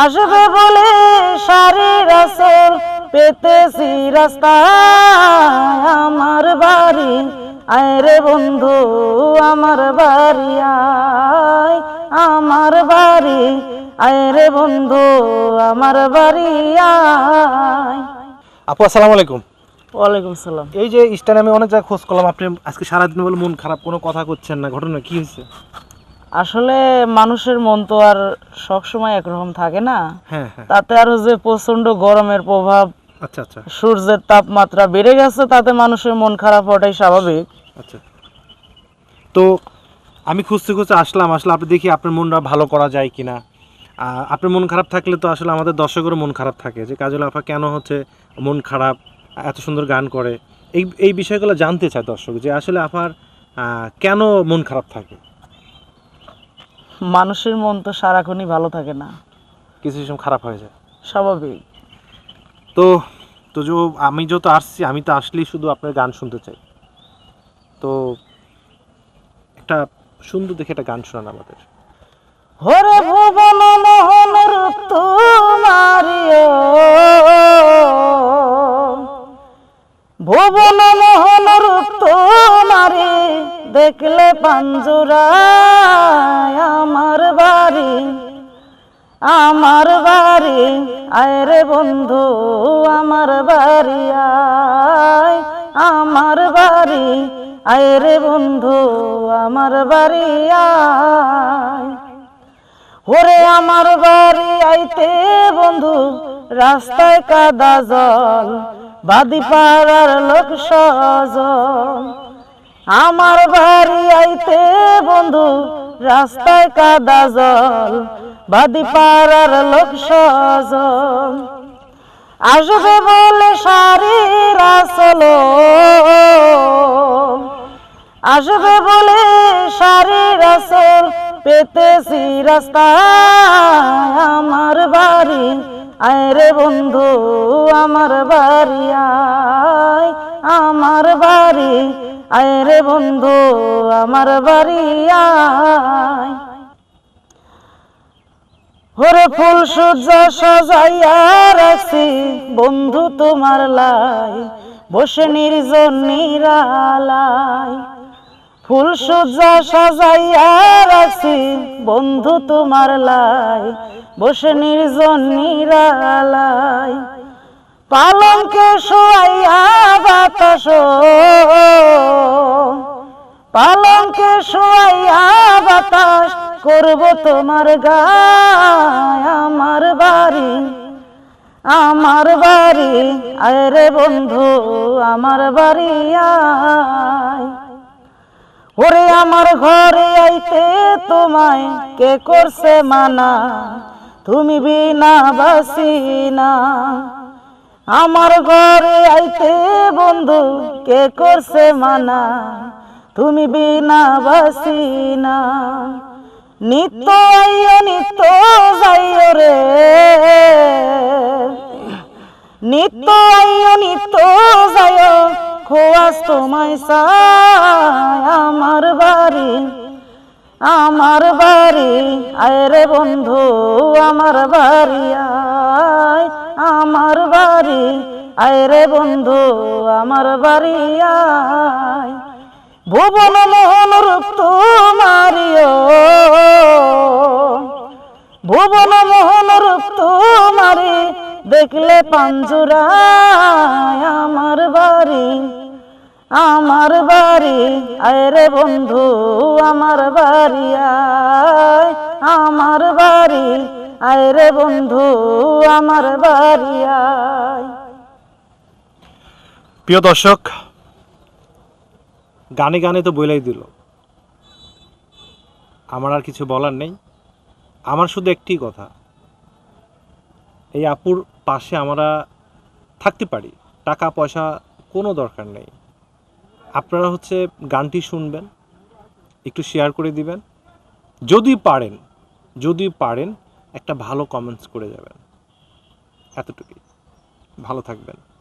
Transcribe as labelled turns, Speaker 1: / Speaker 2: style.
Speaker 1: আসবে বলে সারি রাসল পেতেছি রাস্তা আমার বাড়ি। আয় রে বন্ধু আমার বাড়ি আয় আমার বাড়ি। আয় রে বন্ধু আমার বাড়ি আয়।
Speaker 2: আপু আসসালামু আলাইকুম।
Speaker 1: ওয়ালাইকুম সালাম।
Speaker 2: এই যে স্টানে আমি অনেক জায়গায় খোঁজ করলাম আপনি আজকে সারাদিন বলে মন খারাপ কোনো কথা করছেন না ঘটনা কি হয়েছে?
Speaker 1: আসলে মানুষের মন তো আর সবসময় একরকম থাকে না।
Speaker 2: হ্যাঁ হ্যাঁ।
Speaker 1: তাতে আরও যে প্রচণ্ড গরমের প্রভাব
Speaker 2: আচ্ছা আচ্ছা।
Speaker 1: সূর্যের তাপমাত্রা বেড়ে গেছে তাতে মানুষের মন খারাপ হওয়াটাই স্বাভাবিক।
Speaker 2: আচ্ছা। তো আমি খুঁজতে খুঁজতে আসলাম আসলে আপনি দেখি আপনার মনটা ভালো করা যায় কিনা। আপনার মন খারাপ থাকলে তো আসলে আমাদের দর্শকেরও মন খারাপ থাকে যে কাজল আফা কেন হচ্ছে মন খারাপ? এত সুন্দর গান করে। এই এই বিষয়গুলো জানতে চায় দর্শক যে আসলে আফার আহ, কেন মন খারাপ থাকে?
Speaker 1: মানুষের মন তো সারাক্ষণই ভালো থাকে না।
Speaker 2: কিছু সময় খারাপ হয়ে যায়।
Speaker 1: স্বাভাবিক।
Speaker 2: তো তো যে আমি যত আসছি আমি তো আসলেই শুধু আপনার গান শুনতে চাই। তো একটা সুন্দর দেখে একটা গান শোনান আমাদের।
Speaker 1: হরে ভুবন মোহন রূপ তোমারিও ভুবন মোহন দেখলে পাঞ্জুরা, আমার বাড়ি আমার বাড়ি, আয় রে বন্ধু, আমার বাড়ি, আয়, আমার বাড়ি, আয় রে বন্ধু, আমার বাড়ি, আয়। ওরে আমার বাড়ি আইতে বন্ধু, রাস্তায় কাদা জল, বাদি পাড়ার লোক সজল। আমার বাড়ি আইতে বন্ধু, রাস্তায় কাদা জল, বাদি পাড়ার লোক সজল। আসবে বলে শাড়ির আসলো আসবে বলে শাড়ির আসল পেতেছি রাস্তা আমার বাড়ি। আয় রে বন্ধু, আমার বাড়ি আয়, আমার বাড়ি। আয় রে বন্ধু, আমার বাড়ি ওরে ফুল সূর্য সাজাইয়া রাখছি, বন্ধু তোমার লাই, বসে নির্জন নিরালাই ফুল সূর্য সাজাইয়া রাখছি, বন্ধু তোমার লাই, বসে নির্জন নিরালাই পালঙ্কে শোয়াইয়া বাতাস পালঙ্কে শোয়াইয়া বাতাস করব তোমার গায় আমার বাড়ি আমার বাড়ি। আয় রে বন্ধু, আমার বাড়ি আয়। ওরে আমার ঘরে আইতে তোমায় কে করছে মানা? তুমি বিনা বাসি না আমার ঘরে আইতে বন্ধু, কে করছে মানা? তুমি বিনা বাসি না নিত্য আইয়, নিত্য যাইও রে। নিত্য আইয়, নিত্য যাইও খোয়াস তোমায় আমার বাড়ি। আমার বাড়ি, আয় রে বন্ধু, আমার বাড়ি আয়। আমার বাড়ি, আয় রে বন্ধু, আমার বাড়ি আয়। ভুবন মোহন রূপ তোমারিও। ভুবন মোহন রূপ তোমারি, দেখলে পাঞ্জুরা আমার বাড়ি। আমার বাড়ি, আয় রে বন্ধু, আমার বাড়ি আয়। আমার বাড়ি, আয় রে বন্ধু, আমার বাড়ি আয়।
Speaker 2: প্রিয় দর্শক গানে গানে তো বলেই দিল। আমার আর কিছু বলার নেই। আমার শুধু একটি কথা। এই আপুর পাশে আমরা থাকতে পারি। টাকা, পয়সা কোনো দরকার নেই। আপনারা হচ্ছে গানটি শুনবেন, একটু শেয়ার করে দিবেন। যদি পারেন যদি পারেন, একটা ভালো কমেন্টস করে যাবেন। এতটুকুই। ভালো থাকবেন।